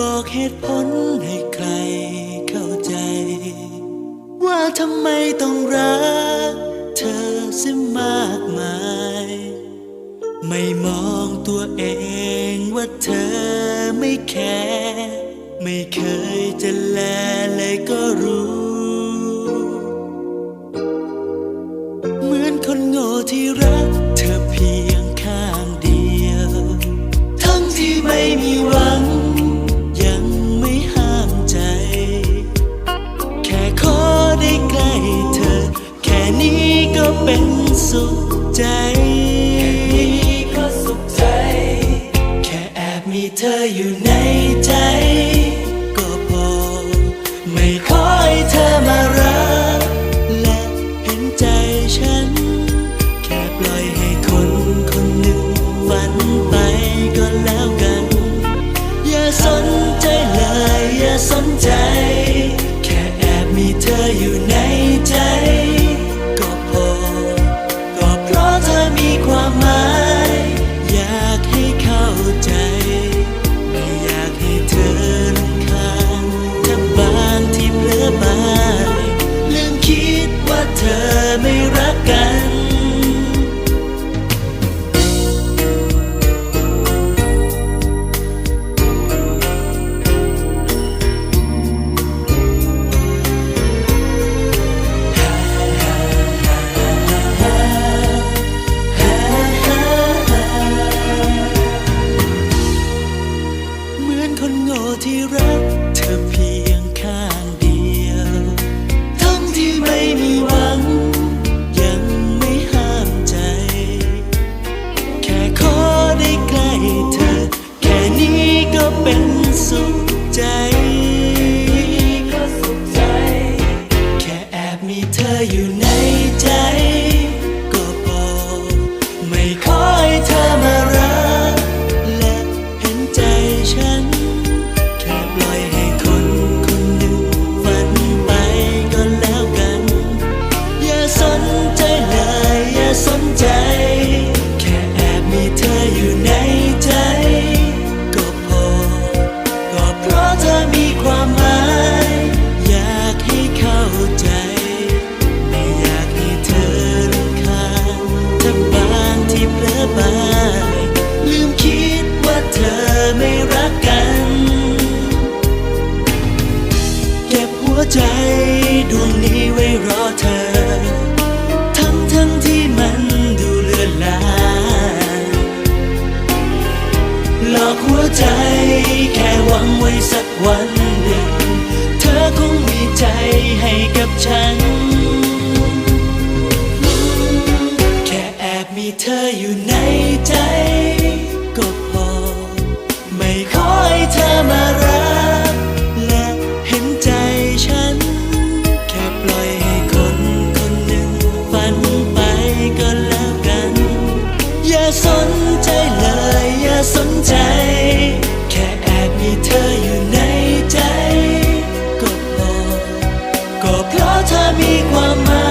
บอกเหตุผลให้ใครเข้าใจ ว่าทำไมต้องรัก เธอเสิมากมาย ไม่มองตัวเองว่าเธอไม่แคร์ไม่เคยจะแลเลยก็รู้ สุขใจ แค่นี้ก็สุขใจ แค่แอบมีเธออยู่ในใจ ก็พอ ไม่ขอให้เธอมารัก และเห็นใจฉัน แค่ปล่อยให้คนคนหนึ่งฝันไปก็แล้วกัน อย่าสนใจเลย อย่าสนใจ แค่แอบมีเธออยู่ใน เธอไม่รักกันเหมือนคนโง่ที่รักเธอเพียงข้างเดียว ทั้งที่ไม่มี สักวันหนึ่ง เธอคงมีใจให้กับฉัน แค่แอบมีเธออยู่ในใจ ก็พอ ไม่ขอให้เธอมารัก และเห็นใจฉัน แค่ปล่อยให้คนคนหนึ่งฝันไปก็แล้วกัน อย่าสนใจเลย อย่าสนใจ เพราะเธอมีความหมาย